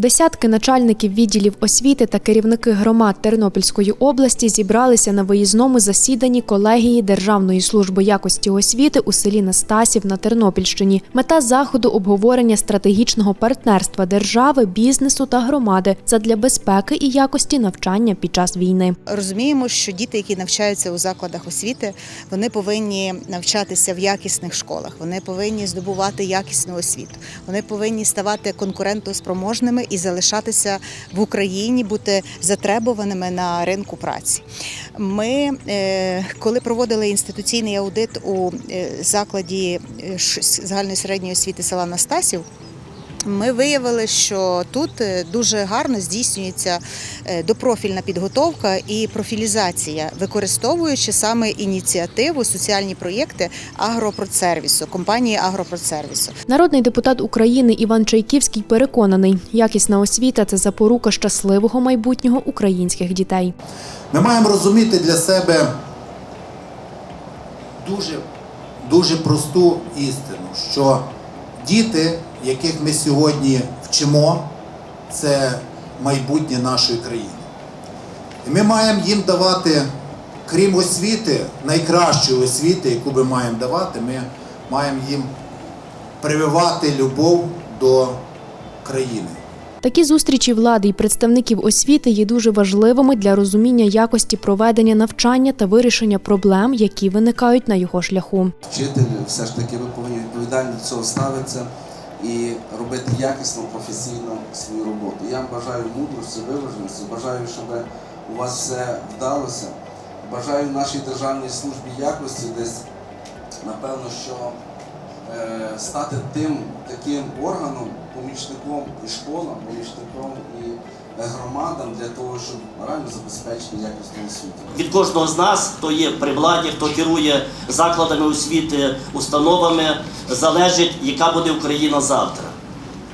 Десятки начальників відділів освіти та керівники громад Тернопільської області зібралися на виїзному засіданні колегії Державної служби якості освіти у селі Настасів на Тернопільщині. Мета заходу обговорення стратегічного партнерства держави, бізнесу та громади задля безпеки і якості навчання під час війни. Розуміємо, що діти, які навчаються у закладах освіти, вони повинні навчатися в якісних школах, вони повинні здобувати якісну освіту, вони повинні ставати конкурентоспроможними і залишатися в Україні, бути затребуваними на ринку праці. Ми, е, коли проводили інституційний аудит у е, закладі е, загальної середньої освіти села Настасів. Ми виявили, що тут е, дуже гарно здійснюється е, допрофільна підготовка і профілізація, використовуючи саме ініціативу, соціальні проєкти агропродсервісу, компанії агропродсервісу. Народний депутат України Іван Чайківський переконаний, якісна освіта це запорука щасливого майбутнього українських дітей. Ми маємо розуміти для себе дуже, дуже просту істину, що діти, яких ми сьогодні вчимо, це майбутнє нашої країни. І ми маємо їм давати, крім освіти, найкращої освіти, яку ми маємо давати, ми маємо їм прививати любов до країни. Такі зустрічі влади і представників освіти є дуже важливими для розуміння якості проведення навчання та вирішення проблем, які виникають на його шляху. Вчитель, все ж таки, ви повинні відповідально до цього ставитися і робити якісно, професійно свою роботу. Я вам бажаю мудрості, виваженості, бажаю, щоб у вас все вдалося. Бажаю нашій державній службі якості десь, напевно, що стати тим таким органом, помічником і школам, помічником і е, громадам для того, щоб реально забезпечити якісну освіту. від кожного з нас, хто є при владі, хто керує закладами освіти, установами, залежить, яка буде Україна завтра.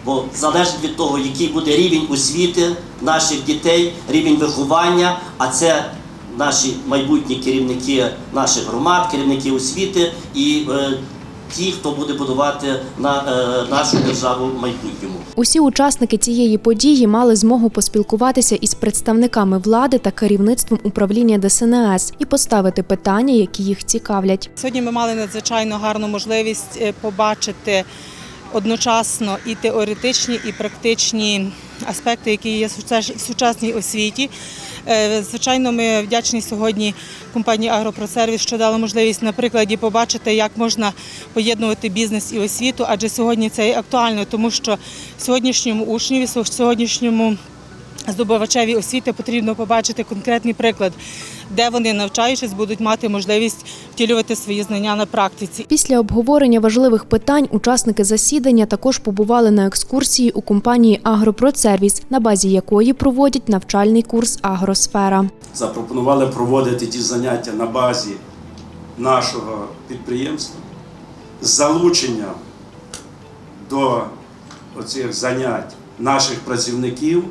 Бо залежить від того, який буде рівень освіти наших дітей, рівень виховання, а це наші майбутні керівники наших громад, керівники освіти і е, ті, хто буде будувати на, е, нашу державу в майбутньому. Усі учасники цієї події мали змогу поспілкуватися із представниками влади та керівництвом управління ДСНС і поставити питання, які їх цікавлять. Сьогодні ми мали надзвичайно гарну можливість е, побачити одночасно і теоретичні, і практичні аспекти, які є в сучасній освіті. Е, Звичайно, ми вдячні сьогодні компанії Агропросервіс, що дала можливість на прикладі побачити, як можна поєднувати бізнес і освіту, адже сьогодні це актуально, тому що сьогоднішньому учню, сьогоднішньому здобувачеві освіти потрібно побачити конкретний приклад, де вони навчаючись будуть мати можливість втілювати свої знання на практиці. Після обговорення важливих питань учасники засідання також побували на екскурсії у компанії Агропродсервіс, на базі якої проводять навчальний курс Агросфера. запропонували проводити ті заняття на базі нашого підприємства з залученням до оцих занять наших працівників,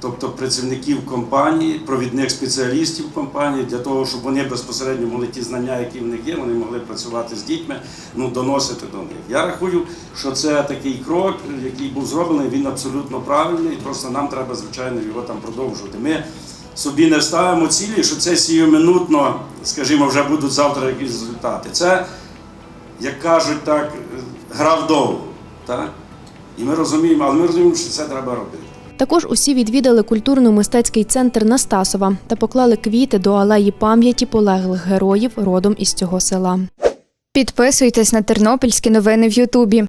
тобто працівників компанії, провідних спеціалістів компанії, для того, щоб вони безпосередньо могли ті знання, які в них є, вони могли працювати з дітьми, ну, доносити до них. Я рахую, що це такий крок, який був зроблений, він абсолютно правильний, просто нам треба, звичайно, його там продовжувати. Ми собі не ставимо цілі, що це сіюминутно, скажімо, вже будуть завтра якісь результати. Це, як кажуть так, гра вдовго. Так? І ми розуміємо, але ми розуміємо, що це треба робити. Також усі відвідали культурно-мистецький центр Настасова та поклали квіти до алеї пам'яті полеглих героїв родом із цього села. Підписуйтесь на тернопільські новини в Ютубі.